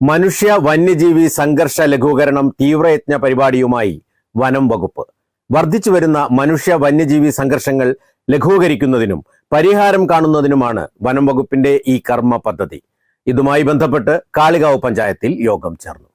മനുഷ്യ വന്യജീവി സംഘർഷ ലഘൂകരണം തീവ്രയത്ന പരിപാടിയുമായി വനം വകുപ്പ്. വർദ്ധിച്ചു വരുന്ന മനുഷ്യ വന്യജീവി സംഘർഷങ്ങൾ ലഘൂകരിക്കുന്നതിനും പരിഹാരം കാണുന്നതിനുമാണ് വനം വകുപ്പിന്റെ ഈ കർമ്മ പദ്ധതി. ഇതുമായി ബന്ധപ്പെട്ട് കാളികാവ് പഞ്ചായത്തിൽ യോഗം ചേർന്നു.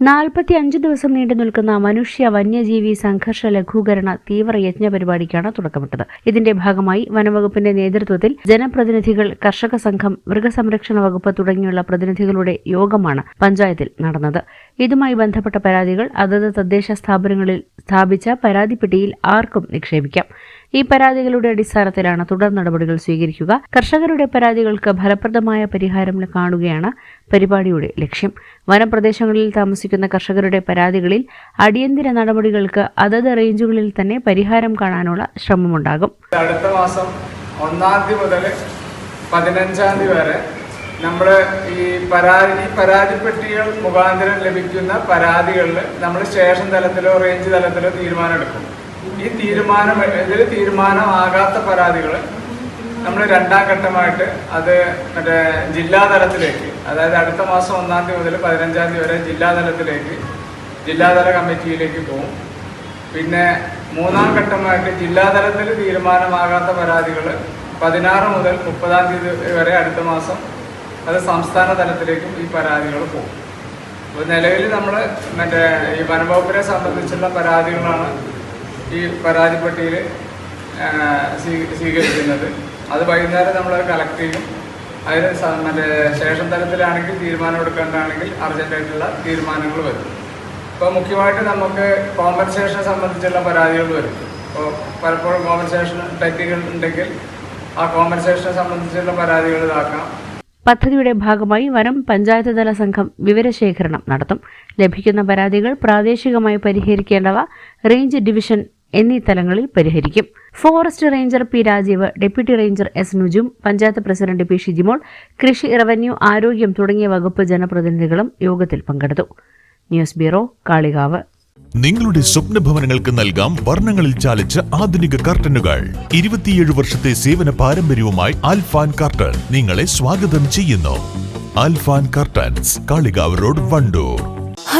നാൽപ്പത്തി അഞ്ച് ദിവസം നീണ്ടു നിൽക്കുന്ന മനുഷ്യ വന്യജീവി സംഘർഷ ലഘൂകരണ തീവ്ര യജ്ഞ പരിപാടിക്കാണ് തുടക്കമിട്ടത്. ഇതിന്റെ ഭാഗമായി വനംവകുപ്പിന്റെ നേതൃത്വത്തിൽ ജനപ്രതിനിധികൾ കർഷക സംഘം മൃഗസംരക്ഷണ വകുപ്പ് തുടങ്ങിയുള്ള പ്രതിനിധികളുടെ യോഗമാണ് പഞ്ചായത്തിൽ നടന്നത്. ഇതുമായി ബന്ധപ്പെട്ട പരാതികൾ അതത് തദ്ദേശ സ്ഥാപനങ്ങളിൽ സ്ഥാപിച്ച പരാതിപ്പെട്ടിയിൽ ആർക്കും നിക്ഷേപിക്കാം. ഈ പരാതികളുടെ അടിസ്ഥാനത്തിലാണ് തുടർ നടപടികൾ സ്വീകരിക്കുക. കർഷകരുടെ പരാതികൾക്ക് ഫലപ്രദമായ പരിഹാരം കാണുകയാണ് പരിപാടിയുടെ ലക്ഷ്യം. വനപ്രദേശങ്ങളിൽ താമസിക്കുന്ന കർഷകരുടെ പരാതികളിൽ അടിയന്തര നടപടികൾക്ക് അതത് റേഞ്ചുകളിൽ തന്നെ പരിഹാരം കാണാനുള്ള ശ്രമമുണ്ടാകും. അടുത്ത മാസം ഒന്നാം തീയതി മുതൽ പതിനഞ്ചാം തീയതി വരെ നമ്മൾ ഈ പരാതി പരാതിപ്പെട്ടികൾ മുഖാന്തരം ലഭിക്കുന്ന പരാതികളിൽ നമ്മൾ സ്റ്റേഷൻ തലത്തിലോ റേഞ്ച് തലത്തിലോ തീരുമാനം എടുക്കും ഈ തീരുമാനം ഇതിൽ തീരുമാനമാകാത്ത പരാതികൾ നമ്മൾ രണ്ടാം ഘട്ടമായിട്ട് അത് മറ്റേ ജില്ലാ തലത്തിലേക്ക് അതായത് അടുത്ത മാസം ഒന്നാം തീയതി മുതൽ പതിനഞ്ചാം തീയതി വരെ ജില്ലാ തലത്തിലേക്ക് ജില്ലാതല കമ്മിറ്റിയിലേക്ക് പോകും. പിന്നെ മൂന്നാം ഘട്ടമായിട്ട് ജില്ലാതലത്തിൽ തീരുമാനമാകാത്ത പരാതികൾ പതിനാറ് മുതൽ മുപ്പതാം തീയതി വരെ അടുത്ത മാസം അത് സംസ്ഥാന തലത്തിലേക്കും ഈ പരാതികൾ പോകും. അപ്പോൾ നിലവിൽ നമ്മൾ മറ്റേ ഈ വനംവകുപ്പിനെ സംബന്ധിച്ചുള്ള പരാതികളാണ് ഈ പരാതിപ്പെട്ടിയിൽ സ്വീകരിക്കുന്നത്. അത് വൈകുന്നേരം നമ്മൾ കളക്ട് ചെയ്യും. അതിന് മറ്റേ സ്റ്റേഷൻ തലത്തിലാണെങ്കിൽ തീരുമാനം എടുക്കേണ്ടതാണെങ്കിൽ അർജന്റായിട്ടുള്ള തീരുമാനങ്ങൾ വരും. ഇപ്പോൾ മുഖ്യമായിട്ട് നമുക്ക് കോമ്പൻസേഷനെ സംബന്ധിച്ചുള്ള പരാതികൾ വരും. ഇപ്പോൾ പലപ്പോഴും കോമ്പൻസേഷൻ ടെക്നിക്കൽ ഉണ്ടെങ്കിൽ ആ കോമ്പൻസേഷനെ സംബന്ധിച്ചുള്ള പരാതികൾ ഇതാക്കാം. പദ്ധതിയുടെ ഭാഗമായി വനം പഞ്ചായത്ത് തല സംഘം വിവരശേഖരണം നടത്തും. ലഭിക്കുന്ന പരാതികൾ പ്രാദേശികമായി പരിഹരിക്കേണ്ടവ റേഞ്ച് ഡിവിഷൻ എന്നീ തലങ്ങളിൽ പരിഹരിക്കും. Forest ranger P Rajeev deputy ranger S Nujum panchayat president P Shijimol കൃഷി റവന്യൂ ആരോഗ്യം തുടങ്ങിയ വകുപ്പ് ജനപ്രതിനിധികളും യോഗത്തിൽ പങ്കെടുത്തു. News bureau Kalikavu. നിങ്ങളുടെ സ്വപ്ന ഭവനങ്ങൾക്ക് നൽകാം വർണങ്ങളിൽ ചാലിച്ച ആധുനിക കർട്ടനുകൾ. ഇരുപത്തിയേഴ് വർഷത്തെ സേവന പാരമ്പര്യവുമായി ആൽഫാൻ കർട്ടൻ നിങ്ങളെ സ്വാഗതം ചെയ്യുന്നു. Alfan curtains Kalikavu road Wandoor.